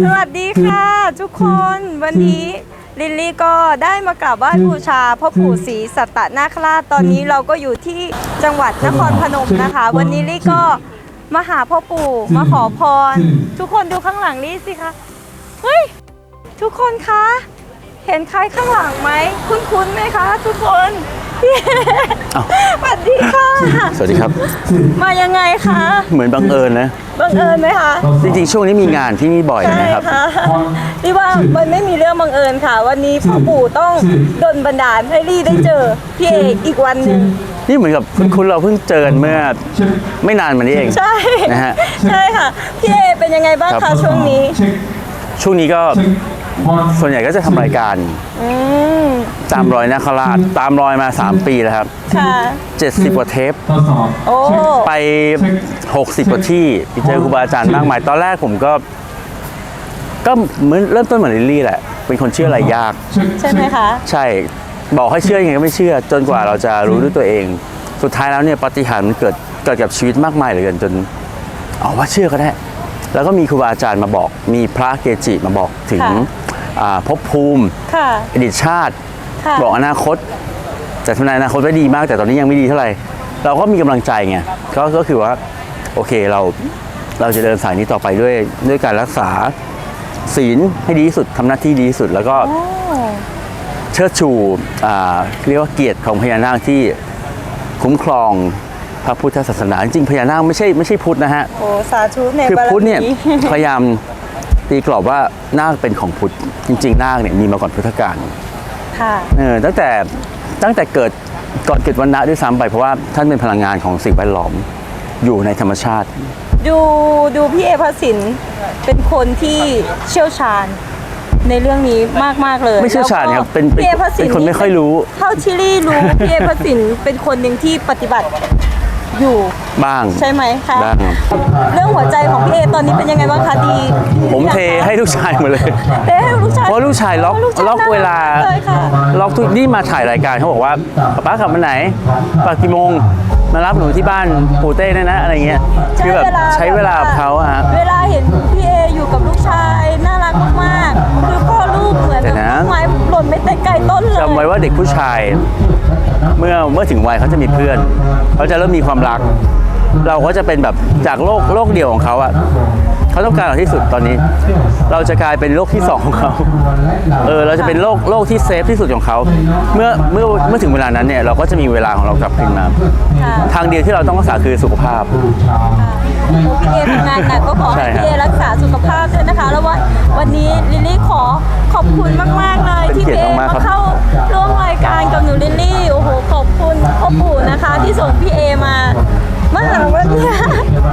สวัสดีค่ะทุกคนวันนี้ลิลลี่ก็ได้มากราบไหว้บูชาพ่อปู่ศรีสัตตนาคราชตอนนี้เราก็อยู่ที่จังหวัดนครพนมนะคะ วันนี้ลี่ก็มาหาพ่อปู่มาขอพร ทุกคนดูข้างหลังลี่สิคะเฮ้ยทุกคนคะเห็นใครข้างหลังไหมคุ้นๆไหมคะ ทุกคนอ้าว สวัสดีค่ะ สวัสดีครับ มายังไงคะเหมือนบังเอิญนะ บังเอิญไหมคะจริงๆ ช่วงนี้มีงานที่นี่บ่อยใช่นะครับ ค่ะนี่ว่ามันไม่มีเรื่องบังเอิญค่ะ วันนี้พ่อปู่ต้องดลบันดาลให้ลี่ได้เจอพี่เออีกวันหนึ่งนี่เหมือนกับคุณคุณเราเพิ่งเจอกันเมื่อไม่นานมานี้เอง ใช่นะฮะ ใช่ค่ะพี่เอเป็นยังไงบ้างครัคะบ ช่วงนี้ ช่วงนี้ก็ ส่วนใหญ่ก็จะทำรายการอืมตามรอยนาคราชตามรอยมา 3 ปีแล้วครับ ค่ะ 70 กว่าเทปโอ้ไป 60 กว่าที่ไปเจอครูบาอาจารย์มากมาย ตอนแรกผมก็ ก็เหมือนเริ่มต้นเหมือนลิลลี่แหละ เป็นคนเชื่ออะไรยากใช่ไหมคะ ใช่ บอกให้เชื่อยังไงก็ไม่เชื่อ จนกว่าเราจะรู้ด้วยตัวเอง สุดท้ายแล้วเนี่ยปาฏิหารย์มันเกิดเกิดกับชีวิตมากมายเหลือเกินจนเอาว่าเชื่อก็ได้ แล้วก็มีครูบาอาจารย์มาบอก มีพระเกจิมาบอกถึงค่ะ อ่าภพภูมิค่ะ อดีตชาติ ค่ะ บอกอนาคต แต่ทำนายอนาคตไว้ดีมากแต่ตอนนี้ยังไม่ดีเท่าไหร่ เราก็มีกำลังใจไงก็ก็คือว่าโอเคเราเราจะเดินสายนี้ต่อไปด้วยด้วยการรักษาศีลให้ดีที่สุดทำหน้าที่ดีที่สุด แล้วก็โอ้เชิดชูอ่าเรียกว่าเกียรติของพญานาคที่คุ้มครองพระพุทธศาสนาจริงๆพญานาคไม่ใช่ไม่ใช่พุทธนะฮะ โหสาธุในคือบารพุทธเนี่ยมี พยายาม ตีกรอบว่านาคเป็นของพุทธจริง ๆ นาคเนี่ยมีมาก่อนพุทธกาลค่ะเออตั้งแต่ตั้งแต่เกิดก่อนเกิดวันนะด้วยซ้ำไปเพราะว่าท่านเป็นพลังงานของสิ่งแวดล้อมอยู่ในธรรมชาติ ดูดูพี่เอพระสินเป็นคนที่เชี่ยวชาญในเรื่องนี้มากมากๆเลยไม่เชี่ยวชาญครับเป็นเป็นพี่เอพระสินเป็นคนไม่ค่อยรู้ เท่าที่ลี่รู้พี่เอพระสินเป็นคนหนึ่งที่ปฏิบัติ อยู่บ้าง ใช่ไหมคะบ้างครับ เรื่องหัวใจของพี่เอตอนนี้เป็นยังไงบ้างคะดีผมเทให้ลูกชายหมดเลย เทให้ลูกชายเพราะลูกชายล็อกพระชยล็อกเวลาน่รักเลยค่ะ ล็อกทุกนี่มาถ่ายรายการเขาบอกว่าป๊าป๊ากลับมาไหนปากี่โมงมารับหนูที่บ้านปูเต้เนยนะอะไรเงี้ยคือแบบใช้เวลากับเขาอะฮะ เวลาเห็นพี่เออยู่กับลูกชายน่ารักมากๆคือพ่อลูกเหมือนเดี๋ยวนะ ต้นไม้หล่นไม่แต่ไกลต้นเลย จำไว้ว่าเด็กผู้ชายเมื่อเมื่อถึงวัยเขาจะมีเพื่อน เขาจะเริ่มมีความรัก เราก็จะเป็นแบบจากโลกโลกเดียวของเขาอะเขาต้องการเราที่สุดตอนนี้ เราจะกลายเป็นโลกที่สองของเขา เออเราจะเป็นโลกโลกที่เซฟที่สุดของเขา เมื่อเมื่อเมื่อถึงเวลานั้นเนี่ยเราก็จะมีเวลาของเรากลับคืนมาค่ะทางเดียวที่เราต้องรักษาคือสุขภาพโอ้พี่เอทำงานหนักก็ขอใช่ให้ครับพี่เอรักษาสุขภาพด้วยนะคะ แล้วว่าวันนี้ลิลลี่ขอขอบคุณมาก ๆ เลยที่เป็นพี่เกีเอยรติมากๆครับมาเข้าร่วมราย การกับหนูลิลลี่ โอ้โห ขอบคุณพ่อปู่นะคะ ที่ส่งพี่เอมา มาหาวันเนี้ย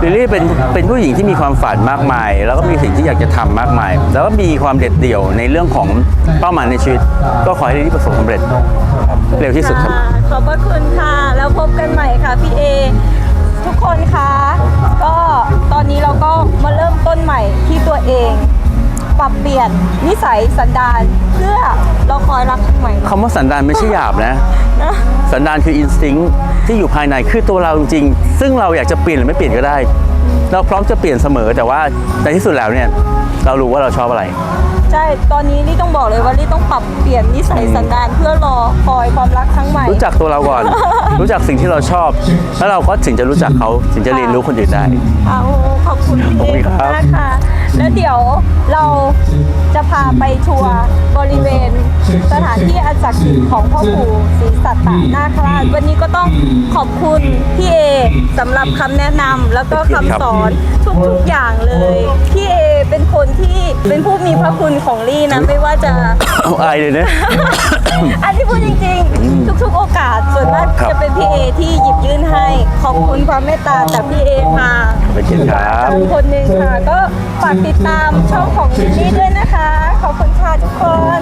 ลิลลี่เป็นเป็นผู้หญิงที่มีความฝันมากมาย แล้วก็มีสิ่งที่อยากจะทำมากมาย แล้วก็มีความเด็ดเดี่ยวในเรื่องของเป้าหมายในชีวิต ก็ขอให้ลิลลี่ประสบความสำเร็จเร็วที่สุดครับะขอบพระคุณค่ะ แล้วพบกันใหม่ค่ะพี่เอ ทุกคนคะ ก็ตอนนี้เราก็มาเริ่มต้นใหม่ที่ตัวเอง ปรับเปลี่ยนนิสัยสันดานเพื่อเราคอยรักใหม่ คำว่าสันดานไม่ใช่หยาบนะนะ สันดานคืออินสติ้งที่อยู่ภายในคือตัวเราจริงๆซึ่งเราอยากจะเปลี่ยนหรือไม่เปลี่ยนก็ได้ เราพร้อมจะเปลี่ยนเสมอแต่ว่าในที่สุดแล้วเนี่ยเรารู้ว่าเราชอบอะไร ใช่ ตอนนี้ลี่ต้องบอกเลยว่าลี่ต้องปรับเปลี่ยนนิสัยสันดานเพื่อรอคอยความรักครั้งใหม่ รู้จักตัวเราก่อน รู้จักสิ่งที่เราชอบ แล้วเราก็ถึงจะรู้จักเขาถึงจะเรียนรู้คนอื่นได้ เอาขอบคุณพี่ขอบเอคุณครับมากค่ะ แล้วเดี๋ยวเราจะพาไปทัวร์บริเวณสถานที่อันศักดิ์สิทธิ์ของพ่อปู่ศรีสัตตนาคราชวันนี้ก็ต้องขอบคุณพี่เอสำหรับคำแนะนำแล้วก็คำสอนทุกๆอย่างเลย พี่เอเป็นคนที่เป็นผู้มีพระคุณของลี่นะไม่ว่าจะเอาอายเลยนะ อันที่พูดจริงๆ ทุกๆ โอกาสส่วนมากครับจะเป็นพี่เอที่หยิบยื่นให้ ขอบคุณความเมตตาจากพี่เอค่ะเป็นเกียรติครับคนหนึ่งค่ะก็ ฝากติดตามช่องของมินนี่ด้วยนะคะ ขอบคุณค่ะทุกคน